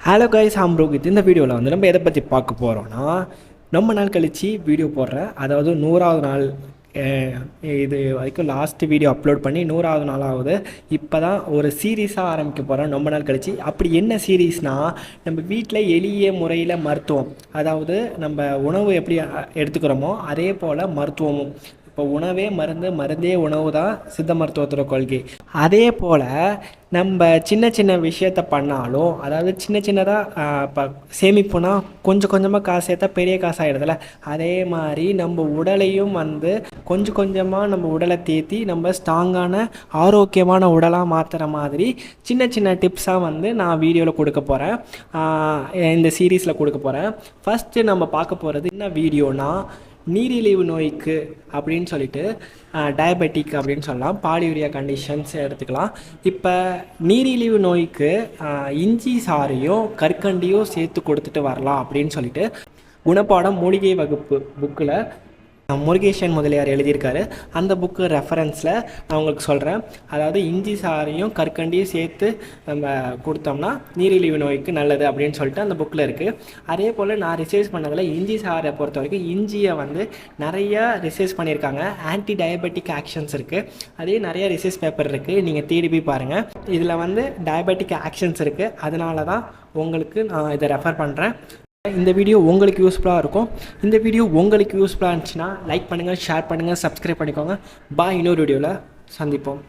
Hello guys ஆம்ரோகித் இந்த வீடியோவில் வந்து நம்ம எதை பற்றி பார்க்க போகிறோன்னா ரொம்ப நாள் கழித்து வீடியோ போடுறேன். அதாவது நூறாவது நாள் இது வரைக்கும் லாஸ்ட் வீடியோ அப்லோட் பண்ணி நூறாவது நாளாவது இப்போ தான் ஒரு சீரீஸாக ஆரம்பிக்க போகிறோம் ரொம்ப நாள் கழித்து அப்படி என்ன சீரீஸ்னால் நம்ம வீட்டில் எளிய முறையில் மருத்துவம் அதாவது நம்ம உணவு எப்படி எடுத்துக்கிறோமோ அதே போல் மருத்துவமும். இப்போ உணவே மருந்து மருந்தே உணவு தான் சித்த மருத்துவத்தோட கொள்கை. அதே போல் நம்ம சின்ன சின்ன விஷயத்த பண்ணாலும் அதாவது சின்ன சின்னதாக இப்போ சேமிப்புனா கொஞ்சம் கொஞ்சமாக காசு சேர்த்தா பெரிய காசாகிடுதுல அதே மாதிரி நம்ம உடலையும் வந்து கொஞ்சம் கொஞ்சமாக நம்ம உடலை தேத்தி நம்ம ஸ்ட்ராங்கான ஆரோக்கியமான உடலாக மாற்றுற மாதிரி சின்ன சின்ன டிப்ஸாக வந்து நான் வீடியோவில் கொடுக்க போகிறேன் இந்த சீரீஸில் கொடுக்க போகிறேன் ஃபஸ்ட்டு நம்ம பார்க்க போகிறது என்ன வீடியோனால் நீரிழிவு நோய்க்கு அப்படின்னு சொல்லிட்டு டயபெட்டிக் அப்படின்னு சொல்லலாம். பாலியூரியா கண்டிஷன்ஸ் எடுத்துக்கலாம். இப்போ நீரிழிவு நோய்க்கு இஞ்சி சாறையும் கற்கண்டியும் சேர்த்து கொடுத்துட்டு வரலாம் அப்படின்னு சொல்லிட்டு குணப்பாடம் மூலிகை வகுப்பு புக்கில் முருகேஷன் முதலியார் எழுதியிருக்காரு. அந்த புக்கு ரெஃபரன்ஸில் நான் உங்களுக்கு சொல்கிறேன் அதாவது இஞ்சி சாறையும் கற்கண்டியும் சேர்த்து நம்ம கொடுத்தோம்னா நீரிழிவு நோய்க்கு நல்லது அப்படின்னு சொல்லிட்டு அந்த புக்கில் இருக்குது அதே போல் நான் ரிசர்ச் பண்ணதில் இஞ்சி சாறை பொறுத்த வரைக்கும் இஞ்சியை வந்து நிறைய ரிசர்ச் பண்ணியிருக்காங்க. ஆன்டி டயபெட்டிக் ஆக்ஷன்ஸ் இருக்குது அதே நிறைய ரிசர்ச் பேப்பர் இருக்குது நீங்கள் தேடி போய் பாருங்கள் இதில் வந்து டயபெட்டிக் ஆக்ஷன்ஸ் இருக்குது அதனால தான் உங்களுக்கு நான் இதை ரெஃபர் பண்ணுறேன் இந்த வீடியோ உங்களுக்கு யூஸ்ஃபுல்லாக இருக்கும். இந்த வீடியோ உங்களுக்கு யூஸ்ஃபுல்லாக இருந்துச்சுன்னா லைக் பண்ணுங்கள் ஷேர் பண்ணுங்கள் சப்ஸ்கிரைப் பண்ணிக்கோங்க. பாய் இன்னொரு வீடியோவில் சந்திப்போம்.